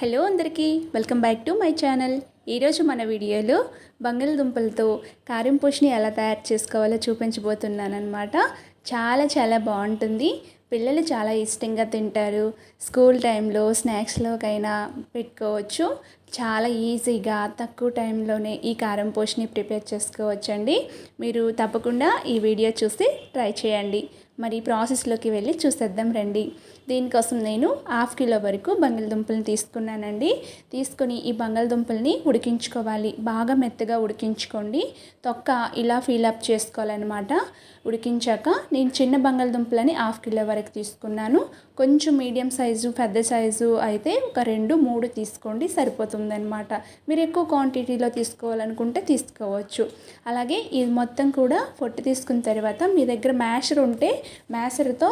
Hello అందరికీ welcome back to my channel. ఈరోజు మన వీడియోలో బంగాళదుంపలతో కారం పోషిని ఎలా తయారు చేసుకోవాలో చూపించబోతున్నాను అనమాట చాలా చాలా బాగుంటుంది. పిల్లలు చాలా ఇష్టంగా తింటారు. స్కూల్ టైంలో స్నాక్స్లోకైనా పెట్టుకోవచ్చు. చాలా ఈజీగా తక్కువ టైంలోనే ఈ కారం పోషిని ప్రిపేర్ చేసుకోవచ్చండి. మీరు తప్పకుండా ఈ వీడియో చూసి ట్రై చేయండి. మరి ప్రాసెస్లోకి వెళ్ళి చూసేద్దాం రండి. దీనికోసం నేను హాఫ్ కిలో వరకు బంగాళదుంపలను తీసుకున్నానండి. తీసుకొని ఈ బంగాళదుంపల్ని ఉడికించుకోవాలి. బాగా మెత్తగా ఉడికించుకోండి. తొక్క ఇలా ఫీలప్ చేసుకోవాలన్నమాట. ఉడికించాక నేను చిన్న బంగాళదుంపలని హాఫ్ కిలో వరకు తీసుకున్నాను. కొంచెం మీడియం సైజు పెద్ద సైజు అయితే ఒక రెండు మూడు తీసుకోండి సరిపోతుందన్నమాట. మీరు ఎక్కువ క్వాంటిటీలో తీసుకోవాలనుకుంటే తీసుకోవచ్చు. అలాగే ఇది మొత్తం కూడా పొట్టు తీసుకున్న తర్వాత మీ దగ్గర మ్యాషర్ ఉంటే మ్యాషర్తో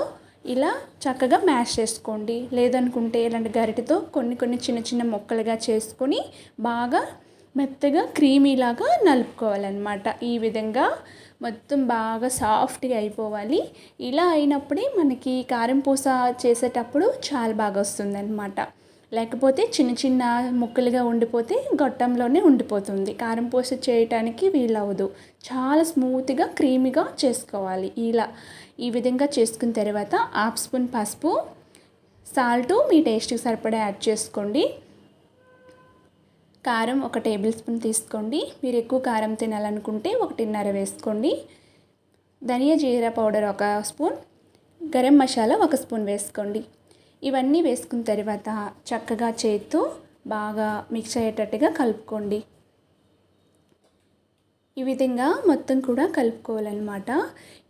ఇలా చక్కగా మ్యాష్ చేసుకోండి. లేదనుకుంటే ఇలాంటి గరిటతో కొన్ని కొన్ని చిన్న చిన్న ముక్కలుగా చేసుకొని బాగా మెత్తగా క్రీమీలాగా నలుపుకోవాలన్నమాట. ఈ విధంగా మొత్తం బాగా సాఫ్ట్గా అయిపోవాలి. ఇలా అయినప్పుడే మనకి కారం పూస చేసేటప్పుడు చాలా బాగా వస్తుందన్నమాట. లేకపోతే చిన్న చిన్న ముక్కలుగా ఉండిపోతే గొట్టంలోనే ఉండిపోతుంది. కారం పూస చేయటానికి వీలవదు చాలా స్మూత్గా క్రీమీగా చేసుకోవాలి. ఇలా ఈ విధంగా చేసుకున్న తర్వాత హాఫ్ స్పూన్ పసుపు సాల్ట్ మీ టేస్ట్కి సరిపడా యాడ్ చేసుకోండి. కారం ఒక టేబుల్ స్పూన్ తీసుకోండి. మీరు ఎక్కువ కారం తినాలనుకుంటే ఒకటిన్నర వేసుకోండి. ధనియా జీరా పౌడర్ ఒక స్పూన్. గరం మసాలా ఒక స్పూన్ వేసుకోండి. ఇవన్నీ వేసుకున్న తర్వాత చక్కగా చేత్తో బాగా మిక్స్ అయ్యేటట్టుగా కలుపుకోండి. ఈ విధంగా మొత్తం కూడా కలుపుకోవాలన్నమాట.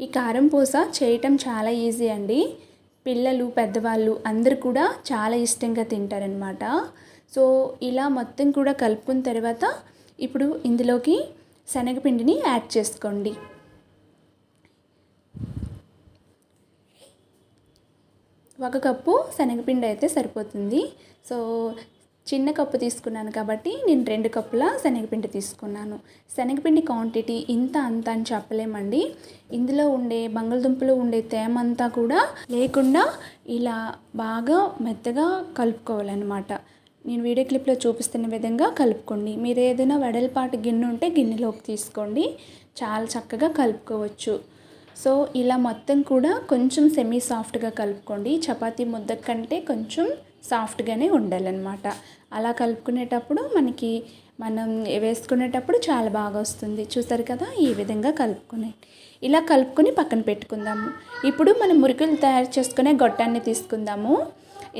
ఈ కారం పూస చేయటం చాలా ఈజీ అండి. పిల్లలు పెద్దవాళ్ళు అందరు కూడా చాలా ఇష్టంగా తింటారనమాట సో ఇలా మొత్తం కూడా కలుపుకున్న తర్వాత ఇప్పుడు ఇందులోకి శనగపిండిని యాడ్ చేసుకోండి. ఒక కప్పు శనగపిండి అయితే సరిపోతుంది. సో చిన్న కప్పు తీసుకున్నాను కాబట్టి నేను రెండు కప్పుల శనగపిండి తీసుకున్నాను. శనగపిండి క్వాంటిటీ ఇంత అంత అని చెప్పలేమండి. ఇందులో ఉండే బంగాళదుంపలు ఉండే తేమ అంతా కూడా లేకుండా ఇలా బాగా మెత్తగా కలుపుకోవాలన్నమాట. నేను వీడియో క్లిప్లో చూపిస్తున్న విధంగా కలుపుకోండి. మీరు ఏదైనా వెడల్పాటి గిన్నె ఉంటే గిన్నెలోకి తీసుకోండి. చాలా చక్కగా కలుపుకోవచ్చు. సో ఇలా మొత్తం కూడా కొంచెం సెమీ సాఫ్ట్గా కలుపుకోండి. చపాతీ ముద్ద కంటే కొంచెం సాఫ్ట్గానే ఉండాలన్నమాట. అలా కలుపుకునేటప్పుడు మనకి మనం వేసుకునేటప్పుడు చాలా బాగా వస్తుంది. చూసారు కదా? ఈ విధంగా కలుపుకునే. ఇలా కలుపుకొని పక్కన పెట్టుకుందాము. ఇప్పుడు మనం మురికలు తయారు చేసుకునే గొట్టాన్ని తీసుకుందాము.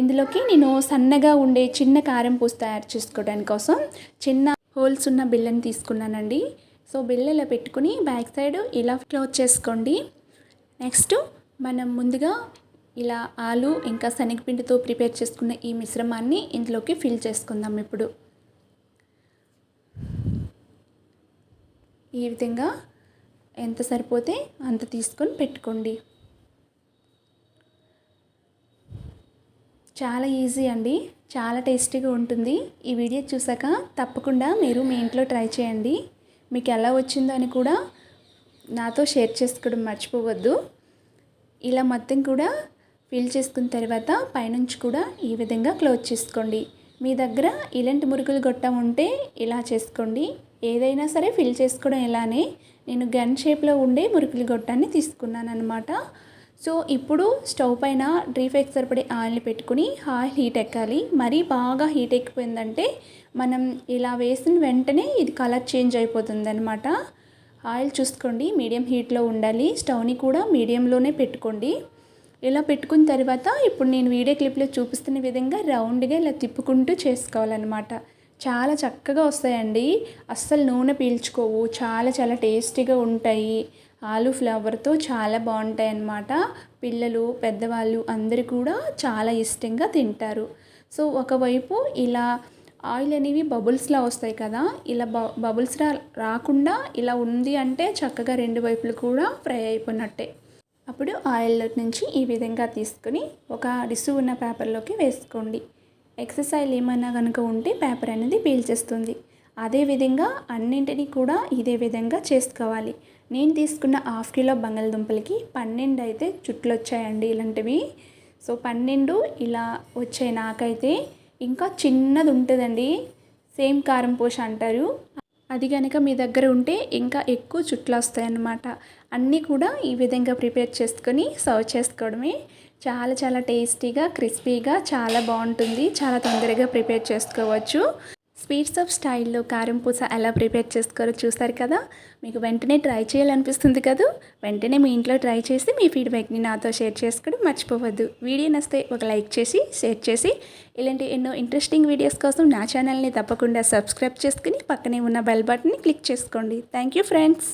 ఇందులోకి నేను సన్నగా ఉండే చిన్న కారం పూస తయారు చేసుకోవడానికి కోసం చిన్న హోల్స్ ఉన్న బిల్లని తీసుకున్నానండి. సో బిల్ ఇలా పెట్టుకుని బ్యాక్ సైడ్ ఇలా క్లోజ్ చేసుకోండి. నెక్స్ట్ మనం ముందుగా ఇలా ఆలు ఇంకా శనగపిండితో ప్రిపేర్ చేసుకున్న ఈ మిశ్రమాన్ని ఇందులోకి ఫిల్ చేసుకుందాం ఇప్పుడు. ఈ విధంగా ఎంత సరిపోతే అంత తీసుకొని పెట్టుకోండి. చాలా ఈజీ అండి. చాలా టేస్టీగా ఉంటుంది. ఈ వీడియో చూసాక తప్పకుండా మీరు మీ ఇంట్లో ట్రై చేయండి. మీకు ఎలా వచ్చిందో అని కూడా నాతో షేర్ చేసుకోవడం మర్చిపోవద్దు. ఇలా మొత్తం కూడా ఫిల్ చేసుకున్న తర్వాత పైనుంచి కూడా ఈ విధంగా క్లోజ్ చేసుకోండి. మీ దగ్గర ఇలాంటి మురుగులు గొట్టం ఉంటే ఇలా చేసుకోండి. ఏదైనా సరే ఫిల్ చేసుకోవడం ఇలానే. నేను గన్ షేప్లో ఉండే మురుగులు గొట్టాన్ని తీసుకున్నాను అనమాట సో ఇప్పుడు స్టవ్ పైన డ్రీఫ్ సరిపడే ఆయిల్ని పెట్టుకుని ఆయిల్ హీట్ ఎక్కాలి. మరీ బాగా హీట్ ఎక్కిపోయిందంటే మనం ఇలా వేసిన వెంటనే ఇది కలర్ చేంజ్ అయిపోతుంది అనమాట ఆయిల్ చూసుకోండి మీడియం హీట్లో ఉండాలి. స్టవ్ని కూడా మీడియంలోనే పెట్టుకోండి. ఇలా పెట్టుకున్న తర్వాత ఇప్పుడు నేను వీడియో క్లిప్లో చూపిస్తున్న విధంగా రౌండ్గా ఇలా తిప్పుకుంటూ చేసుకోవాలన్నమాట. చాలా చక్కగా వస్తాయండి. అస్సలు నూనె పీల్చుకోవు. చాలా చాలా టేస్టీగా ఉంటాయి. ఆలు ఫ్లేవర్తో చాలా బాగుంటాయి అన్నమాట పిల్లలు పెద్దవాళ్ళు అందరూ కూడా చాలా ఇష్టంగా తింటారు. సో ఒకవైపు ఇలా ఆయిల్ అనేవి బబుల్స్లా వస్తాయి కదా ఇలా బ బబుల్స్ రా రాకుండా ఇలా ఉంది అంటే చక్కగా రెండు వైపులు కూడా ఫ్రై అయిపోయినట్టే. అప్పుడు ఆయిల్ నుంచి ఈ విధంగా తీసుకుని ఒక డిస్సు ఉన్న పేపర్లోకి వేసుకోండి. ఎక్సెస్ ఆయిల్ ఏమైనా కనుక ఉంటే పేపర్ అనేది పీల్చేస్తుంది. అదేవిధంగా అన్నింటినీ కూడా ఇదే విధంగా చేసుకోవాలి. నేను తీసుకున్న హాఫ్ కిలో బంగాళదుంపలకి పన్నెండు అయితే చుట్లు వచ్చాయండి ఇలాంటివి. సో పన్నెండు ఇలా వచ్చాయి నాకైతే. ఇంకా చిన్నది ఉంటుందండి. సేమ్ కారం పోష అంటారు. అది కనుక మీ దగ్గర ఉంటే ఇంకా ఎక్కువ చుట్లు వస్తాయి అన్నమాట అన్నీ కూడా ఈ విధంగా ప్రిపేర్ చేసుకొని సర్వ్ చేసుకోవడమే. చాలా చాలా టేస్టీగా క్రిస్పీగా చాలా బాగుంటుంది. చాలా తొందరగా ప్రిపేర్ చేసుకోవచ్చు. స్వీట్స్ ఆఫ్ స్టైల్లో కారం పూస ఎలా ప్రిపేర్ చేసుకోరో చూస్తారు కదా? మీకు వెంటనే ట్రై చేయాలనిపిస్తుంది కదా? వెంటనే మీ ఇంట్లో ట్రై చేసి మీ ఫీడ్బ్యాక్ని నాతో షేర్ చేసుకోవడం మర్చిపోవద్దు. వీడియో నస్తే ఒక లైక్ చేసి షేర్ చేసి ఇలాంటి ఎన్నో ఇంట్రెస్టింగ్ వీడియోస్ కోసం నా ఛానల్ని తప్పకుండా సబ్స్క్రైబ్ చేసుకుని పక్కనే ఉన్న బెల్ బటన్ని క్లిక్ చేసుకోండి. Thank you friends.